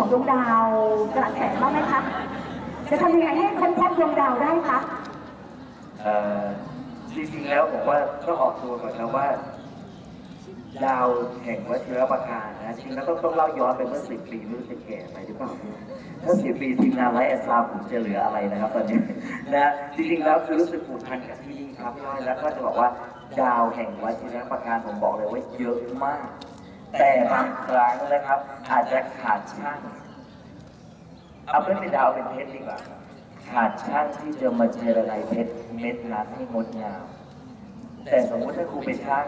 ของดวงดาวกระแสบ้างไหมคะ จะทำยังไงให้ค้นพบดวงดาวได้คะเอ่อจริงๆแล้วผมว่าต้องออกตัวก่อนนะว่า ดาวแห่งวัชิรประการนะจริงๆแล้วต้องต้องเล่าย้อนไปเมื่อสิบปีไม่รู้จะแก่ไปหรือเปล่าถ้าสิบปีทีมงานไลฟ์แอนซาวผมจะเหลืออะไรนะครับตอนนี้นะจริงๆแล้วคือรู้สึกผูกพันกับที่นี่ครับแล้วก็จะบอกว่าดาวแห่งวัชิรประการผมบอกเลยว่าเยอะมาก แต่บางครั้งนะครับ อาจจะขาดช่างเอาไม่เป็นดาวเป็นเพชรดีกว่า ขาดช่างที่จะมาเจรไนเพชรเม็ดนั้นให้งดงาม แต่สมมติถ้าครูเป็นช่าง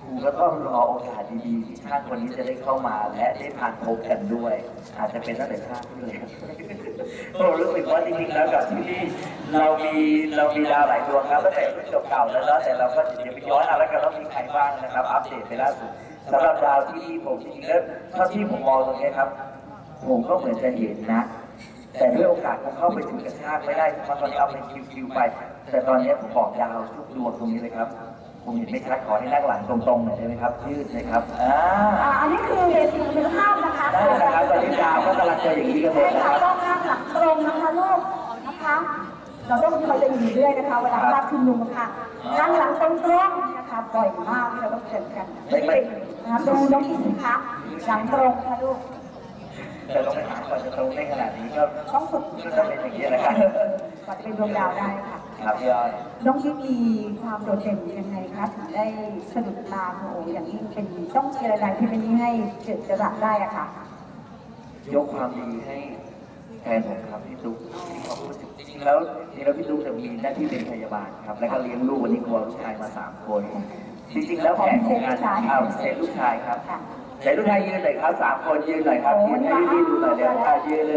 ครูก็ต้องรอโอกาสดีๆที่ช่างคนนี้จะได้เข้ามาและได้ผ่านพบกันด้วย อาจจะเป็นตั้งแต่ช่าติที่แล้วผมรู้สึกว่าจริงๆแล้วกับที่นี่เรามีเรามีดาวหลายดวงครับตั้งแต่รุ่นเก่าๆแล้วแต่เราก็เดี๋ยวไปย้อนเอาแล้วกันว่ามีใครบ้างนะครับ อัปเดตไปล่าสุด สำหรับดาวที่นี่ผมจริงๆแล้วเท่าที่ผมมองตรงนี้ครับ ผมก็เหมือนจะเห็นนะ แต่ด้วยโอกาสผมเข้าไปถึงกระชากไม่ได้เพราะตอนนี้เอาเป็นคิวๆไป แต่ตอนนี้ผมบอกดาวทุกดวงตรงนี้เลยครับ ผมเห็นไม่ชัดขอให้นั่งหลังตรงๆหน่อยได้ไหมครับ ยืดเลยครับอ่าอ่าอันนี้คือเวทีคุณภาพนะคะได้นะครับตอนนี้ดาวก็กำลังจะอย่างนี้กันหมใช่ดนะค่ะครับ ต้องนั่งหลังตรงนะคะลูกนะคะ เราต้องคอยจะอยู่เรื่อยนะคะ เวลาภาพชุมนุมค่ะนั่งหลังตรงๆนะ คะปล่อยมากที่เราต้องเจอกันนะคะดูน้องอินคะหลังตรงค่ะลูกแต่เราไม่ถามก่อนจะตรงได้ขนาดนี้ก็ต้องฝึกก็จะเป็นอย่างนี้แหละครับกว่าจะเป็นดวงดาวได้ค่ะครับพี่ยอดน้องที่มีความโดดเด่นยังไงคะถึงได้สะดุดตาโอ้โหอย่างนี้เป็นต้องเจรจาที่เป็นนี้ให้เกิดจะรักได้อะค่ะยกความดีให้แฟนผมครับพี่ตุ๊กที่เขาพูดถึงจริงๆแล้วจริงๆแล้วพี่ตุ๊กจะมีหน้าที่เป็นพยาบาลครับ แล้วก็เลี้ยงลูกวันนี้กลัวลูกชายมาสามคน จริงๆแล้วแผนของงานอ้าวเซฟลูกชายครับค่ะเซฟลูกชายยืนหน่อยครับสามคนยืนหน่อยครับยืนให้พี่ดูหน่อยเดี๋ยวอะยืนเลย